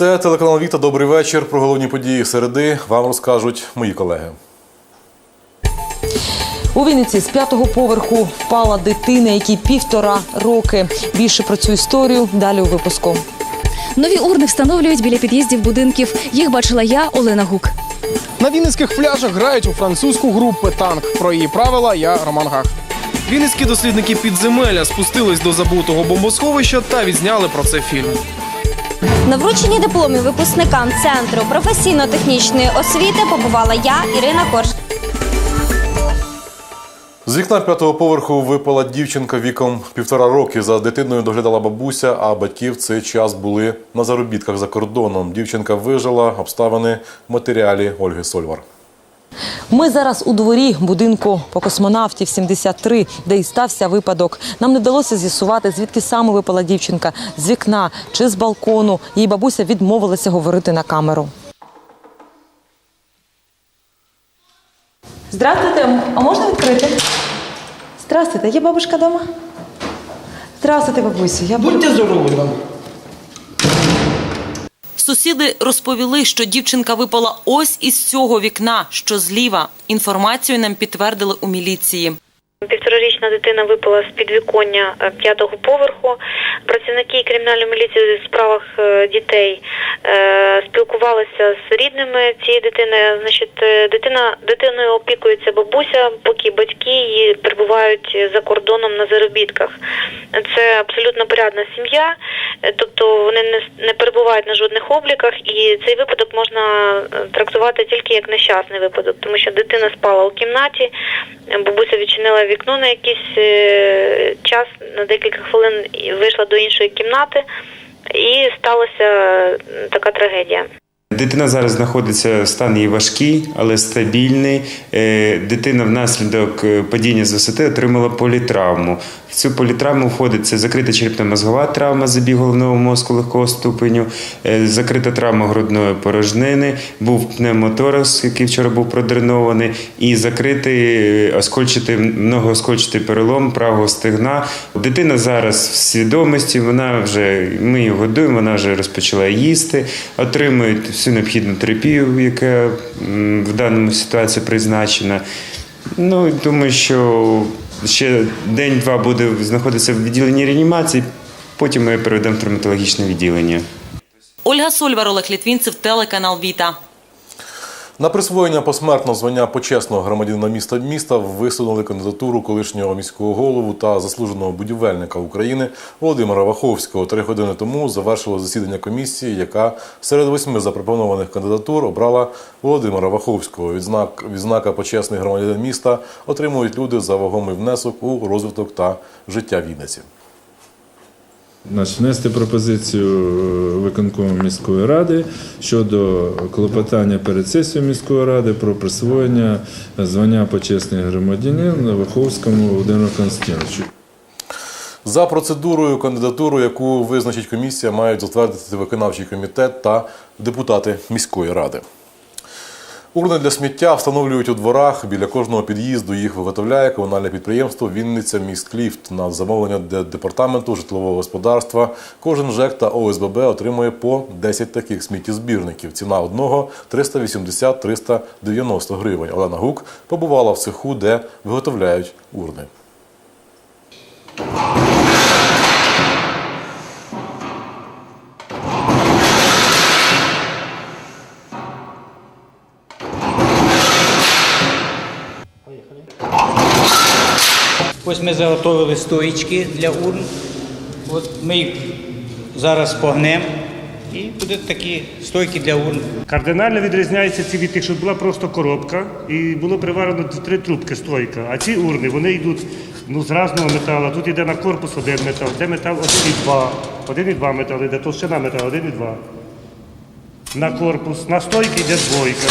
Це телеканал Віта. Добрий вечір. Про головні події середи вам розкажуть мої колеги. У Вінниці з п'ятого поверху впала дитина, якій півтора роки. Більше про цю історію далі у випуску. Нові урни встановлюють біля під'їздів будинків. Їх бачила я, Олена Гук. На вінницьких пляжах грають у французьку гру «Петанк». Про її правила я Роман Гах. Вінницькі дослідники підземелля спустились до забутого бомбосховища та відзняли про це фільм. На врученні дипломів випускникам центру професійно-технічної освіти побувала я, Ірина Корж. З вікна п'ятого поверху випала дівчинка віком півтора роки. За дитиною доглядала бабуся, а батьки в цей час були на заробітках за кордоном. Дівчинка вижила обставини в матеріалі Ольги Сольвар. Ми зараз у дворі будинку по космонавтів 73, де і стався випадок. Нам не вдалося з'ясувати, звідки саме випала дівчинка з вікна чи з балкону. Її бабуся відмовилася говорити на камеру. Здравствуйте, а можна відкрити? Здравствуйте, є бабушка вдома? Здравствуйте, бабусю. Я Будьте здорові вам. Сусіди розповіли, що дівчинка випала ось із цього вікна, що зліва. Інформацію нам підтвердили у міліції. Півторарічна дитина випала з підвіконня е, п'ятого поверху. Працівники кримінальної міліції у справах е, дітей е, спілкувалися з рідними цієї дитини. Значить, дитина дитиною опікується бабуся, поки батьки її перебувають за кордоном на заробітках. Це абсолютно порядна сім'я, тобто вони не, не перебувають на жодних обліках, і цей випадок можна трактувати тільки як нещасний випадок, тому що дитина спала у кімнаті, бабуся відчинила вікно на якийсь е, час, на декілька хвилин вийшла до іншої кімнати, і сталася така трагедія. Дитина зараз знаходиться в стані її важкий, але стабільний. Е, Дитина внаслідок е, падіння з висоти отримала політравму. В цю політравму входить це закрита черепно-мозгова травма забіг головного мозку легкого ступеню, е, закрита травма грудної порожнини, був пневмоторакс, який вчора був продренований, і закритий оскольчатий, многооскольчатий перелом правого стегна. Дитина зараз в свідомості, вона вже ми її годуємо, вона вже розпочала їсти, отримує всю необхідну терапію, яка в даному ситуації призначена. Ну, думаю, що ще день-два буде знаходитися в відділенні реанімації, потім ми переведемо в травматологічне відділення. Ольга Сольвар, Олег Літвінцев, телеканал Віта. На присвоєння посмертного звання почесного громадянина міста міста висунули кандидатуру колишнього міського голову та заслуженого будівельника України Володимира Ваховського. Три години тому завершило засідання комісії, яка серед восьми запропонованих кандидатур обрала Володимира Ваховського. Відзнак відзнака почесний громадянин міста отримують люди за вагомий внесок у розвиток та життя Вінниці. Значить, внести пропозицію е, виконкому міської ради щодо клопотання перед сесією міської ради про присвоєння звання почесний громадянин Ваховському Володимиру Константиновичу. За процедурою кандидатуру, яку визначить комісія, мають затвердити виконавчий комітет та депутати міської ради. Урни для сміття встановлюють у дворах. Біля кожного під'їзду їх виготовляє комунальне підприємство Вінниця Міськліфт. На замовлення департаменту житлового господарства кожен ЖЕК та ОСББ отримує по 10 таких сміттєзбірників. Ціна одного 380-390 гривень. Олена Гук побувала в цеху, де виготовляють урни. Ось ми заготовили стоїчки для урн. От ми їх зараз погнемо і будуть такі стойки для урн. Кардинально відрізняється ці від тих, що була просто коробка і було приварено три трубки стойка. А ці урни вони йдуть ну, з різного металу. Тут йде на корпус один метал, де метал 1,2, 1,2 метал, йде товщина металу 1,2. На корпус, на стойки йде двойка.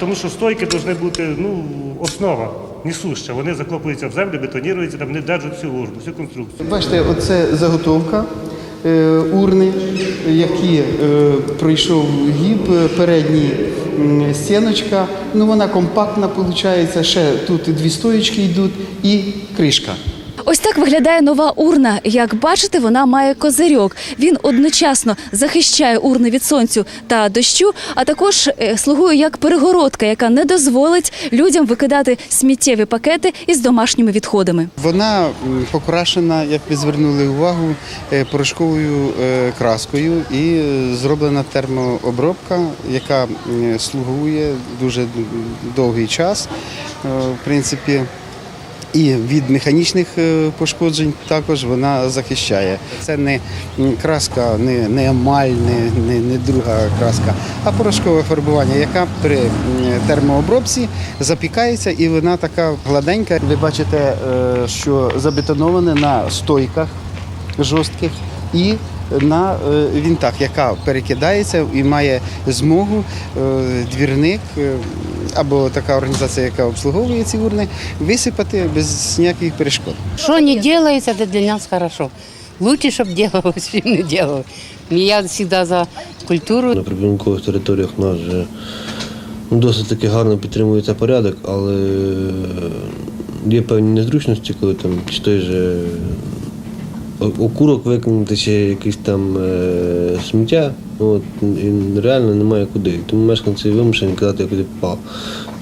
Тому що стойки повинні бути ну, основа, несуща. Вони закопуються в землю, бетоніруються, там вони держать всю урну, всю конструкцію. Бачите, оце заготовка е, урни, які е, пройшов гіб, передній стіночка. Ну вона компактна, виходить. Ще тут дві стоїчки йдуть і кришка. Ось так виглядає нова урна. Як бачите, вона має козирьок. Він одночасно захищає урни від сонцю та дощу, а також е, слугує як перегородка, яка не дозволить людям викидати сміттєві пакети із домашніми відходами. Вона покрашена, як ви звернули увагу, е, порошковою е, краскою і зроблена термообробка, яка слугує дуже довгий час. В принципі, і від механічних е, пошкоджень також вона захищає. Це не краска, не, не емаль, не, не, не друга краска, а порошкове фарбування, яка при термообробці запікається і вона така гладенька. Ви бачите, е, що забетоноване на стойках жорстких і на е, вінтах, яка перекидається і має змогу двірник або така організація, яка обслуговує ці урни, висипати без ніяких перешкод. Что не делается, это для нас хорошо. Лучше, чтобы делалось, чем не делалось. Я всегда за культуру. На прибудинкових територіях у нас вже ну, досить таки гарно підтримується порядок, але є певні незручності, коли там чи той же окурок викинути, чи якийсь там е, сміття, от, і реально немає куди. Тому мешканці вимушені казати, куди попав.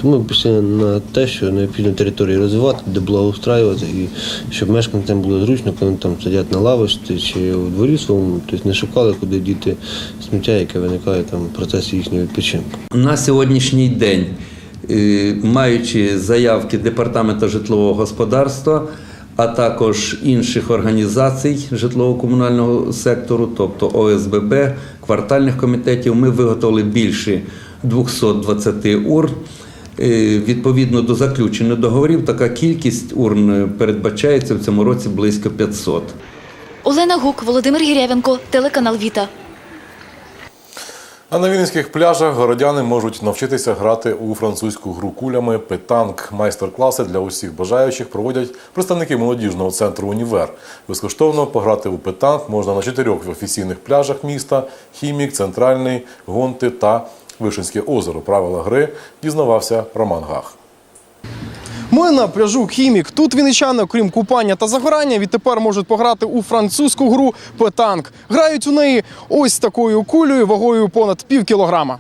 Тому ми пішли на те, що необхідно території розвивати, де благоустраювати, і щоб мешканцям було зручно, коли там сидять на лавочці чи у дворі своєму, тобто не шукали, куди діти сміття, яке виникає там в процесі їхнього відпочинку. На сьогоднішній день, е, маючи заявки Департаменту житлового господарства, а також інших організацій житлово-комунального сектору, тобто ОСББ, квартальних комітетів, ми виготовили більше 220 урн. Е, Відповідно до заключених договорів, така кількість урн передбачається в цьому році близько 500. Олена Гук, Володимир Гірявенко, телеканал Віта. А на вінницьких пляжах городяни можуть навчитися грати у французьку гру кулями питанк. Майстер-класи для усіх бажаючих проводять представники молодіжного центру Універ. Безкоштовно пограти у питанк можна на чотирьох офіційних пляжах міста: Хімік, Центральний, Гонти та Вишинське озеро. Правила гри дізнавався Роман Гах. Ми на пляжу Хімік. Тут вінничани, окрім купання та загорання, відтепер можуть пограти у французьку гру петанк. Грають у неї ось такою кулею вагою понад пів кілограма.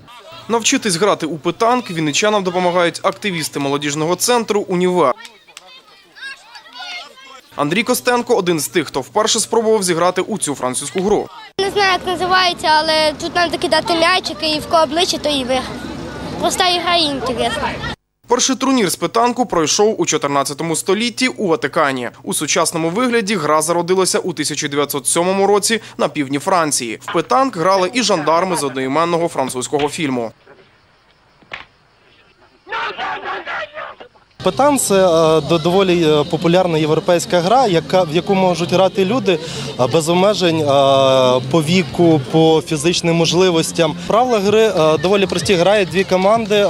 Навчитись грати у петанк вінничанам допомагають активісти молодіжного центру Універ. Андрій Костенко один з тих, хто вперше спробував зіграти у цю французьку гру. Не знаю, як називається, але тут треба кидати м'ячики і в кого обличчя, то і виграє. Проста ігра і інтересна. Перший турнір з питанку пройшов у 14 столітті у Ватикані. У сучасному вигляді гра зародилася у 1907 році на півдні Франції. В питанк грали і жандарми з одноіменного французького фільму. Петан це доволі е, популярна європейська гра, яка, в яку можуть грати люди е, без обмежень е, по віку, по фізичним можливостям. Правила гри доволі прості. Грають дві команди.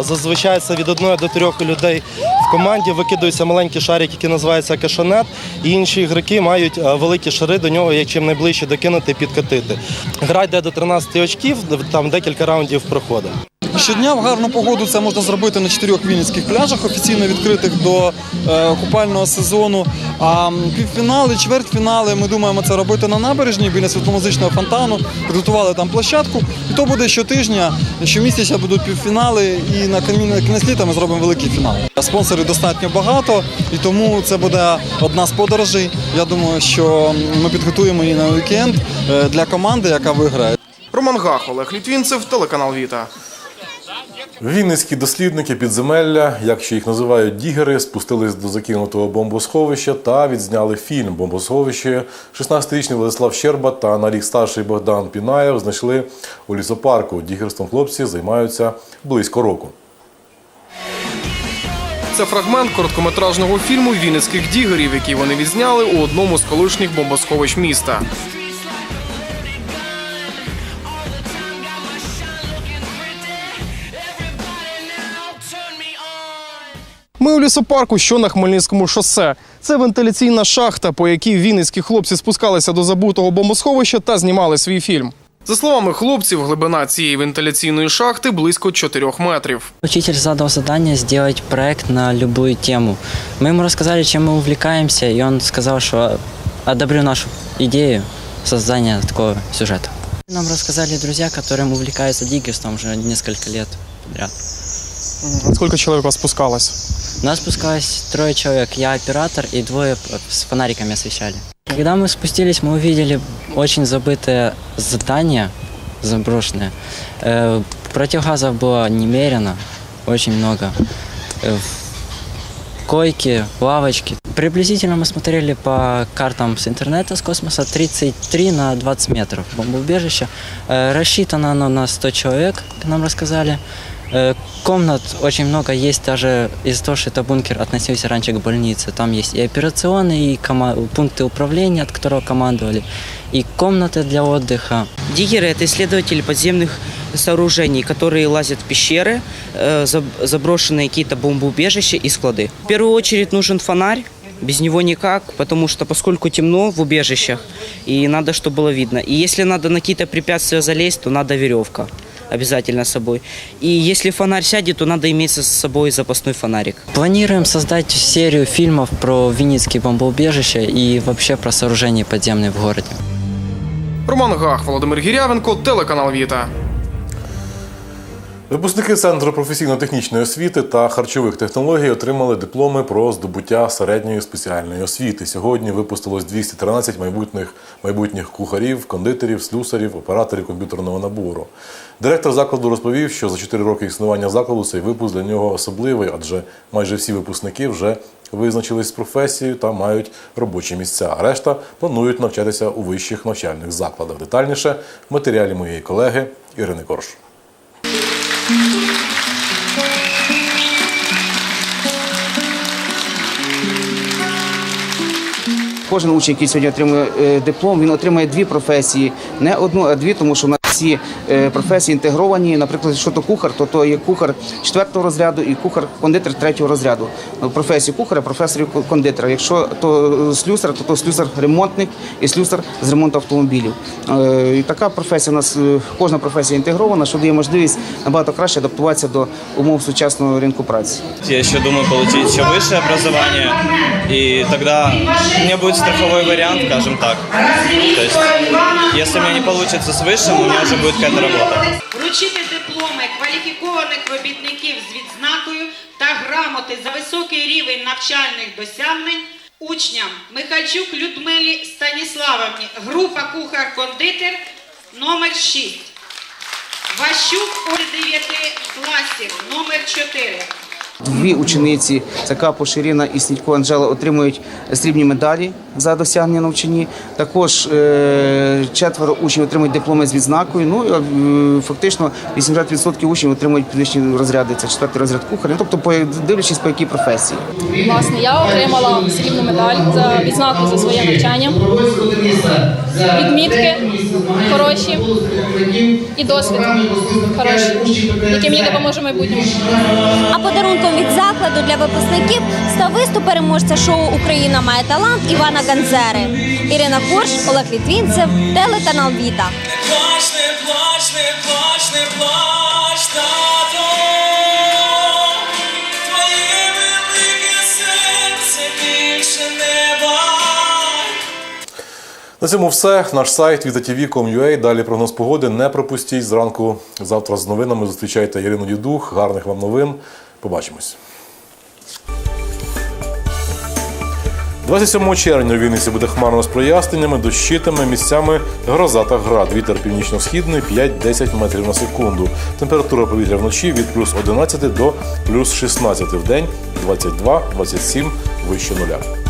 Зазвичай це від одної до трьох людей в команді. Викидується маленький шарик, який називається кашанет. І інші ігроки мають великі шари до нього, як чим найближче докинути, підкатити. Гра йде до 13 очків, там декілька раундів проходить. Щодня в гарну погоду це можна зробити на чотирьох вінницьких пляжах, офіційно відкритих до е, купального сезону. А півфінали, чвертьфінали ми думаємо це робити на набережні біля світломузичного фонтану. Підготували там площадку, і то буде щотижня, щомісяця будуть півфінали, і на кінець літа ми зробимо великий фінал. Спонсорів достатньо багато, і тому це буде одна з подорожей. Я думаю, що ми підготуємо її на вікенд е, для команди, яка виграє. Роман Гах, Олег Літвінцев, телеканал Віта. Вінницькі дослідники підземелля, як ще їх називають дігери, спустились до закинутого бомбосховища та відзняли фільм Бомбосховище. 16-річний Владислав Щерба та на рік старший Богдан Пінаєв знайшли у лісопарку. Дігерством хлопці займаються близько року. Це фрагмент короткометражного фільму Вінницьких дігерів, який вони відзняли у одному з колишніх бомбосховищ міста. Ми у лісопарку, що на Хмельницькому шосе. Це вентиляційна шахта, по якій вінницькі хлопці спускалися до забутого бомбосховища та знімали свій фільм. За словами хлопців, глибина цієї вентиляційної шахти близько 4 метрів. Учитель задал задание сделать проект на любую тему. Мы ему рассказали, чем мы увлекаемся, и он сказал, что одобрю нашу идею создания такого сюжета. Нам рассказали друзья, которым увлекаются диггерством уже несколько лет подряд. Сколько человек у вас спускалось? Нас спускалось трое человек, я оператор и двое с фонариками освещали. Когда мы спустились, мы увидели очень забытое здание, заброшенное. Э, Противогазов было немерено, очень много. Э, Койки, лавочки. Приблизительно мы смотрели по картам с интернета, с космоса, 33 на 20 метров бомбоубежище. Э, Рассчитано оно на 100 человек, как нам рассказали. Э, Комнат очень много, есть даже из-за того, что это бункер относился раньше к больнице. Там есть и операционные, и кома- пункты управления, от которого командовали, и комнаты для отдыха. Диггеры – это исследователи подземных сооружений, которые лазят в пещеры, э, заб- заброшенные какие-то бомбоубежища и склады. В первую очередь нужен фонарь, без него никак, потому что поскольку темно в убежищах, и надо, чтобы было видно. И если надо на какие-то препятствия залезть, то надо веревка обязательно с собой. И если фонарь сядет, то надо иметь с собой запасной фонарик. Планируем создать серию фильмов про Винницкие бомбоубежища и вообще про сооружение подземные в городе. Роман Гах, Володимир Гірявенко, телеканал Віта. Випускники Центру професійно-технічної освіти та харчових технологій отримали дипломи про здобуття середньої спеціальної освіти. Сьогодні випустилось 213 майбутніх, майбутніх кухарів, кондитерів, слюсарів, операторів комп'ютерного набору. Директор закладу розповів, що за 4 роки існування закладу цей випуск для нього особливий, адже майже всі випускники вже визначились з професією та мають робочі місця. А решта планують навчатися у вищих навчальних закладах. Детальніше в матеріалі моєї колеги Ірини Корж. Кожен учень, який сьогодні отримує е, диплом, він отримує дві професії, не одну, а дві, тому що в нас ці е, професії інтегровані. Наприклад, якщо то кухар, то то є кухар четвертого розряду і кухар-кондитер третього розряду. Ну, Професію кухаря, професорів кондитера. Якщо то слюсар, то то слюсар-ремонтник і слюсар з ремонту автомобілів. Е, І така професія у нас е, кожна професія інтегрована, що дає можливість набагато краще адаптуватися до умов сучасного ринку праці. Я еще думаю получить еще высшее образование, и тогда у меня будет страховой вариант, так. То есть, если у меня не получится с высшим, у меня уже будет какая-то работа. Вручити дипломи кваліфікованих робітників з відзнакою та грамоти за високий рівень навчальних досягнень учням Михальчук Людмилі Станіславовні, група кухар-кондитер номер 6. Ващук Олі 9 класів номер 4. Дві учениці ЦК Поширіна і Снідько Анжела отримують срібні медалі за досягнення навчанні. Також е, четверо учнів отримують дипломи з відзнакою. Ну е, фактично 80% учнів отримують підвищені розряди. Це четвертий розряд кухаря. Ну, тобто, дивлячись по якій професії. Власне, я отримала срібну медаль за відзнаку за своє навчання. Відмітки хороші і досвід хороший, який мені допоможе в майбутньому. А подарунком від закладу для випускників став виступ переможця шоу Україна має талант Івана Ганзери. Ірина Корж, Олег Літвінцев, телеканал Віта. Плач, не плач, не плач, не плач, тато. На цьому все. Наш сайт vitatv.com.ua. Далі прогноз погоди. Не пропустіть зранку. Завтра з новинами зустрічайте Ірину Дідух. Гарних вам новин. Побачимось. 27 червня у Вінниці буде хмарно з проясненнями, дощитиме місцями гроза та град. Вітер північно-східний 5-10 метрів на секунду. Температура повітря вночі від плюс 11 до плюс 16 в день, 22-27 вище нуля.